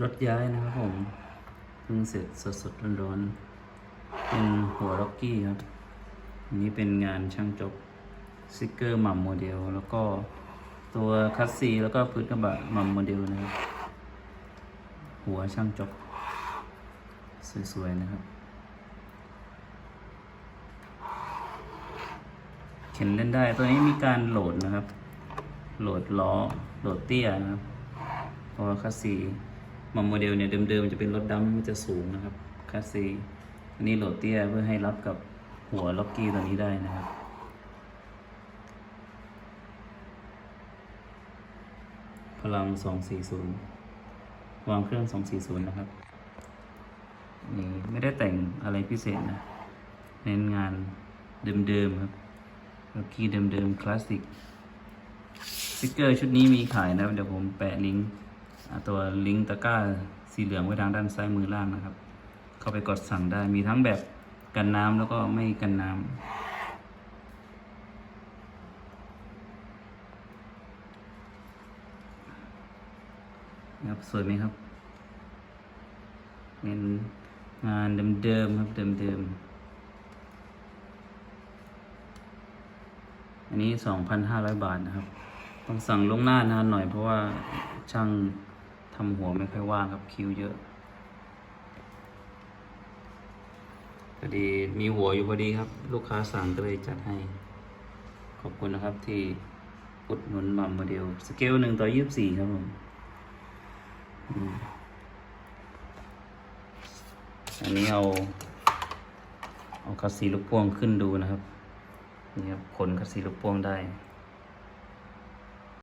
รถย้ายนะครับผมเพิ่งเสร็จสดๆร้อนๆเป็นหัวล็อกกี้ครับอันนี้เป็นงานช่างจบสติกเกอร์หม่ำโมเดล แล้วก็ตัวคัสซีแล้วก็พื้นกระบะหม่ำโมเดลนะครับ หัวช่างจบสวยๆนะครับเข็นเล่นได้ตัวนี้มีการโหลดนะครับ โหลดล้อ โหลดเตี้ยนะครับเพราะว่าคัสซี มัมโมเดลเนี่ยเดิมๆจะเป็นรถดำมันจะสูงนะครับคัสซีอันนี้โหลดเตี้ยเพื่อให้รับกับหัวล็อกกี้ตัวนี้ได้นะครับพลัง 240 วางเครื่อง 240 นะครับ นี่ไม่ได้แต่งอะไรพิเศษนะ เน้นงานเดิมๆครับล็อกกี้เดิมๆ คลาสสิกสติกเกอร์ชุดนี้มีขายนะ เดี๋ยวผมแปะลิงก์ ตัวลิงก์ตะกร้าสีเหลืองไว้ทางด้านซ้ายมือล่างนะครับ เข้าไปกดสั่งได้มีทั้งแบบกันน้ำแล้วก็ไม่กันน้ำนะครับสวยไหมครับเป็นงานเดิมๆครับเดิมๆอันนี้ 2,500 บาทนะครับ ต้องสั่งล่วงหน้านานหน่อยเพราะว่าช่าง ทำหัวไม่ค่อยว่างครับคิวเยอะพอดีมีหัวอยู่พอดีครับ ลูกค้าสั่งก็เลยจัดให้ ขอบคุณนะครับที่อุดหนุนมัมโมเดลสเกลหนึ่งต่อยี่สิบสี่ครับผมอืมอันนี้เอา เอาคัสซีลูกพ่วงขึ้นดูนะครับ นี่ครับขนคัสซีลูกพ่วงได้